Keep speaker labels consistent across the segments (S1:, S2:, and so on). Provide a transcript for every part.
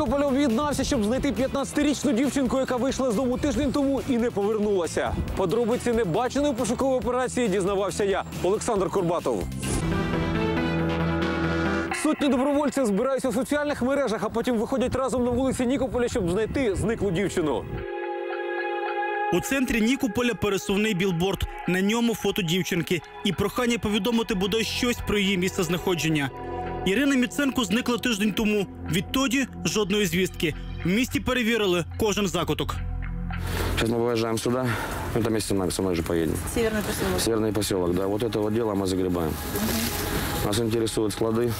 S1: об'єднався, щоб знайти 15-річну дівчинку, яка вийшла з дому тиждень тому і не повернулася. Подробиці небаченої пошукової операції дізнавався я, Олександр Курбатов. Сотні добровольців збираються в соціальних мережах, а потім виходять разом на вулиці Нікополя, щоб знайти зниклу дівчину.
S2: У центрі Нікополя пересувний білборд. На ньому фото дівчинки і прохання повідомити бодай щось про її місце знаходження. Ірина Міценко зникла тиждень тому. Відтоді жодної звістки. В місті перевірили кожен закуток.
S3: Сейчас мы выезжаем сюда. Мы там вместе со мной же поедем.
S4: Северный поселок.
S3: Северный поселок, да. Вот это вот дело мы загребаем. Нас интересуют склады.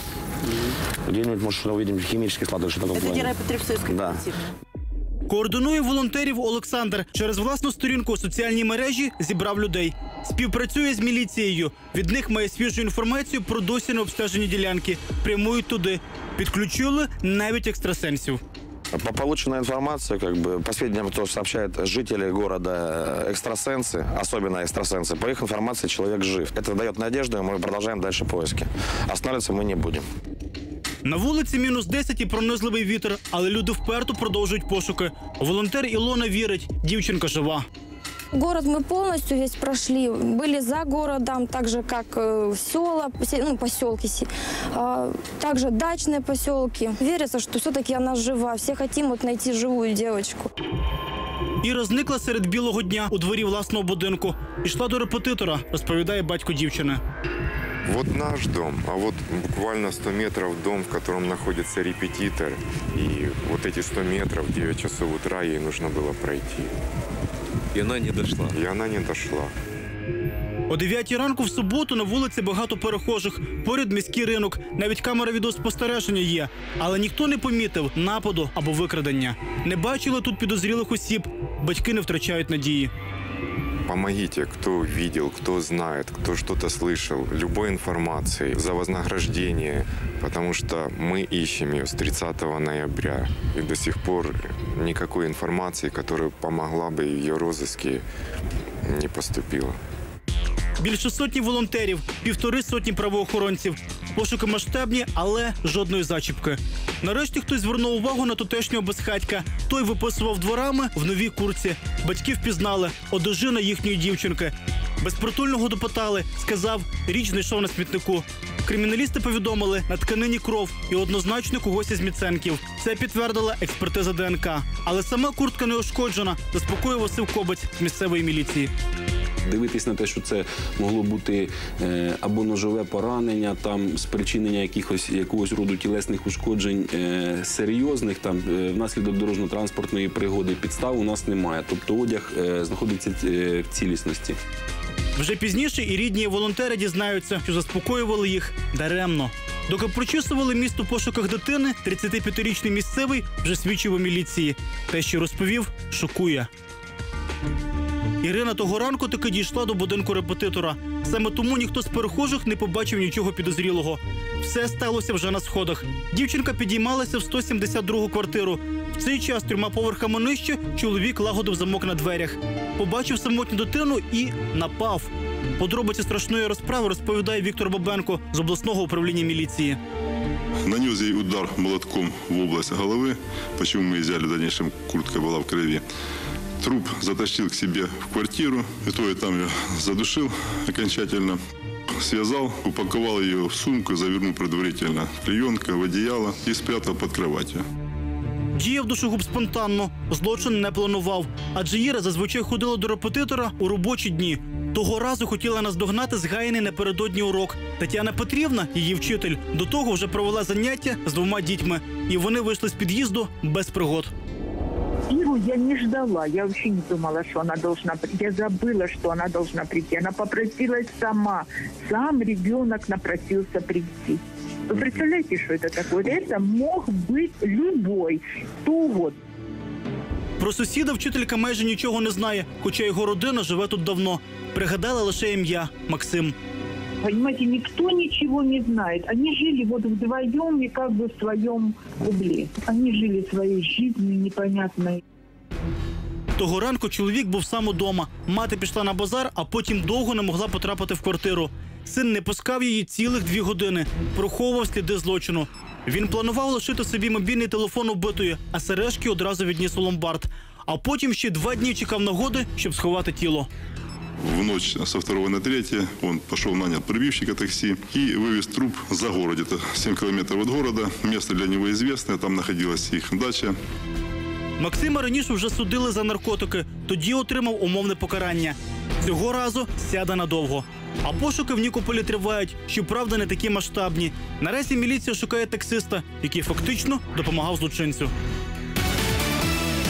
S3: Где-нибудь, может, что увидим химический склад или что такое.
S4: Это Дерапетревсойская
S3: Да.
S4: оперативная.
S2: Координує волонтерів Олександр. Через власну сторінку у соціальній мережі зібрав людей. Співпрацює з міліцією. Від них має свіжу інформацію про досі не обстежені ділянки. Прямують туди. Підключили навіть екстрасенсів.
S3: По полученной информации, как бы, по сведениям, то сообщают жители города э, экстрасенсы, особенно экстрасенсы, по их информации человек жив. Это дает надежду, и мы продолжаем дальше поиски. Останавливаться мы не будем.
S2: На вулиці мінус 10 і пронизливий вітер, але люди вперто продовжують пошуки. Волонтер Ілона вірить, дівчинка жива.
S5: Город мы полностью весь прошли. Были за городом, так же как э, села, се- ну, поселки, се- а, также дачные поселки. Верится, что все-таки она жива. Все хотим вот найти живую девочку.
S2: Іра зникла серед білого дня у дворі власного будинку. Ішла до репетитора, розповідає батько дівчини.
S6: Вот наш дом, а вот буквально 100 метров дом, в котором находится репетитор. И вот эти 100 метров, 9 часов утра ей нужно было пройти.
S7: И вона не дійшла.
S6: І вона не дійшла.
S2: О 9 ранку в суботу на вулиці багато перехожих. Поряд міський ринок. Навіть камера відеоспостереження є. Але ніхто не помітив нападу або викрадення. Не бачили тут підозрілих осіб. Батьки не втрачають надії.
S6: Помогите, кто видел, кто знает, кто что-то слышал, любой информации за вознаграждение, потому что мы ищем ее с 30 ноября. И до сих пор никакой информации, которая помогла бы ее розыске, не поступило.
S2: Більше сотні волонтерів, півтори сотні правоохоронців. Пошуки масштабні, але жодної зачіпки. Нарешті хтось звернув увагу на тутешнього безхатька. Той виписував дворами в новій курці. Батьки впізнали одежина їхньої дівчинки. Безпритульного допитали, сказав, річ знайшов на смітнику. Криміналісти повідомили на тканині кров і однозначно когось із міценків. Це підтвердила експертиза ДНК. Але сама куртка не ушкоджена, заспокоїв Василь Кобець з місцевої міліції.
S8: Дивитись на те, що це могло бути е, або ножове поранення, там спричинення якихось якогось роду тілесних ушкоджень е, серйозних, там е, внаслідок дорожньо-транспортної пригоди підстав у нас немає. Тобто одяг знаходиться в цілісності.
S2: Вже пізніше і рідні волонтери дізнаються, що заспокоювали їх даремно. Доки прочісували місто в пошуках дитини, 35-річний місцевий вже свідчив у міліції. Те, що розповів, шокує. Ірина того ранку таки дійшла до будинку репетитора. Саме тому ніхто з перехожих не побачив нічого підозрілого. Все сталося вже на сходах. Дівчинка підіймалася в 172-гу квартиру. В цей час трьома поверхами нижче чоловік лагодив замок на дверях. Побачив самотню дитину і напав. Подробиці страшної розправи розповідає Віктор Бабенко з обласного управління міліції.
S9: Нанес ей удар молотком в область головы, почему мы взяли в дальнейшем, куртка была в крови. Труп затащил к себе в квартиру, и то я там ее задушил окончательно. Связал, упаковал ее в сумку, завернул предварительно клеенка, в одеяло и спрятал под кроватью.
S2: Діяв душогуб спонтанно, злочин не планував. Адже Іра зазвичай ходила до репетитора у робочі дні. Того разу хотіла наздогнати згаяний напередодні урок. Тетяна Петрівна, її вчитель, до того вже провела заняття з двома дітьми, і вони вийшли з під'їзду без пригод.
S10: Иру я не ждала, я вообще не думала, что она должна прийти. Я забыла, что она должна прийти. Она попросилась сама. Сам ребенок напросился прийти. Вы представляете, что это такое? Это мог быть любой, кто угодно.
S2: Про сусіда вчителька майже нічого не знає, хоча його родина живе тут давно. Пригадала лише ім'я Максим.
S10: Понимаете, никто ничего не знает. Они жили вот вдвоем и как бы в своем угле. Они жили своей жизнью непонятной.
S2: Того ранку чоловік був сам удома. Мати пішла на базар, а потім довго не могла потрапити в квартиру. Син не пускав її цілих дві години, приховував сліди злочину. Він планував лишити собі мобільний телефон убитої, а сережки одразу відніс у ломбард. А потім ще два дні чекав нагоди, щоб сховати тіло.
S9: В ночь со 2 на 3 он пошел нанял прибивщика такси и вывез труп за город, где-то 7 километров от города. Место для него известное, там находилась их дача.
S2: Максима раніше вже судили за наркотики, тоді отримав умовне покарання. Цього разу сяде надовго. А пошуки в Нікополі тривають, щоправда, не такі масштабні. Наразі міліція шукає таксиста, який фактично допомагав злочинцю.